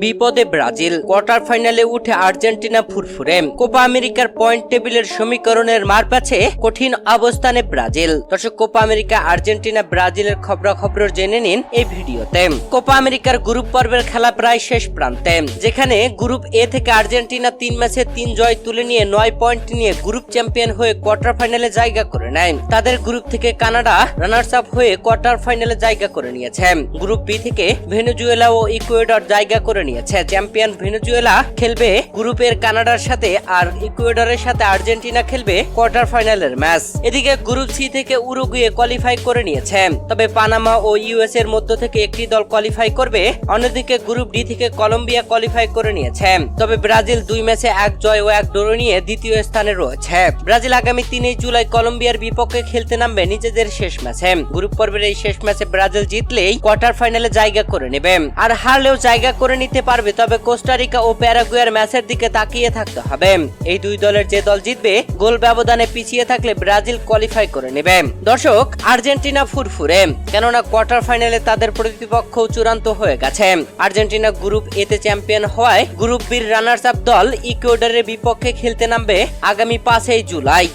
বিপদে Brazil. Quarter ফাইনালে উঠে আর্জেন্টিনা ফুরফুরে। কোপা আমেরিকার পয়েন্ট টেবিলের সমীকরণের মারপ্যাচে কঠিন অবস্থানে ব্রাজিল। দর্শক, কোপা আমেরিকা, আর্জেন্টিনা, ব্রাজিলের খবরাখবর জেনে নিন এই ভিডিওতে। কোপা আমেরিকার গ্রুপ পর্বের খেলা প্রায় শেষ প্রান্তে, যেখানে গ্রুপ এ থেকে আর্জেন্টিনা তিন ম্যাচে তিন জয় তুলে নিয়ে নয় পয়েন্ট নিয়ে গ্রুপ চ্যাম্পিয়ন হয়ে কোয়ার্টার ফাইনালে জায়গা করে নেয়। তাদের গ্রুপ থেকে কানাডা রানার্স আপ হয়ে কোয়ার্টার ফাইনালে জায়গা করে নিয়েছে। গ্রুপ বি থেকে ভেনেজুয়েলা ও ইকুয়েডর জায়গা করে নিয়েছে চ্যাম্পিয়ন ভেনেজুয়েলা খেলবে গ্রুপের কানাডার সাথে আর ইকুয়েডরের সাথে আর্জেন্টিনা খেলবে কোয়ার্টার ফাইনালের ম্যাচ। এদিকে গ্রুপ সি থেকে উরুগুয়ে কোয়ালিফাই করে নিয়েছে। তবে পানামা ও ইউএস এর মধ্য থেকে একটি দল কোয়ালিফাই করবে, অন্যদিকে গ্রুপ ডি থেকে কলম্বিয়া কোয়ালিফাই করে নিয়েছে। তবে ব্রাজিল দুই ম্যাচে এক জয় ও এক ড্র নিয়ে দ্বিতীয় স্থানে রয়েছে। ব্রাজিল আগামী তিনই জুলাই কলম্বিয়ার বিপক্ষে খেলতে নামবে নিজেদের শেষ ম্যাচে। গ্রুপ পর্বের এই শেষ ম্যাচে ব্রাজিল জিতলেই কোয়ার্টার ফাইনালে জায়গা করে নেবে। আর হারলেও জায়গা করে নিতে পারবে, তবে কোস্টারিকা ও প্যারাগুয়ার ম্যাচের দিকে তাকিয়ে থাকতে হবে। এই দুই দলের যে দল জিতবে, গোল ব্যবধানে পিছিয়ে থাকলে ব্রাজিল কোয়ালিফাই করে নেবে। দর্শক, আর্জেন্টিনা ফুরফুরে, কেননা কোয়ার্টার ফাইনালে তাদের প্রতিপক্ষ চূড়ান্ত হয়ে গেছে। আর্জেন্টিনা গ্রুপ এতে চ্যাম্পিয়ন হওয়ায় গ্রুপ বির রানার্স আপ দল ইকুয়েডরের বিপক্ষে খেলতে নামবে আগামী পাঁচই জুলাই।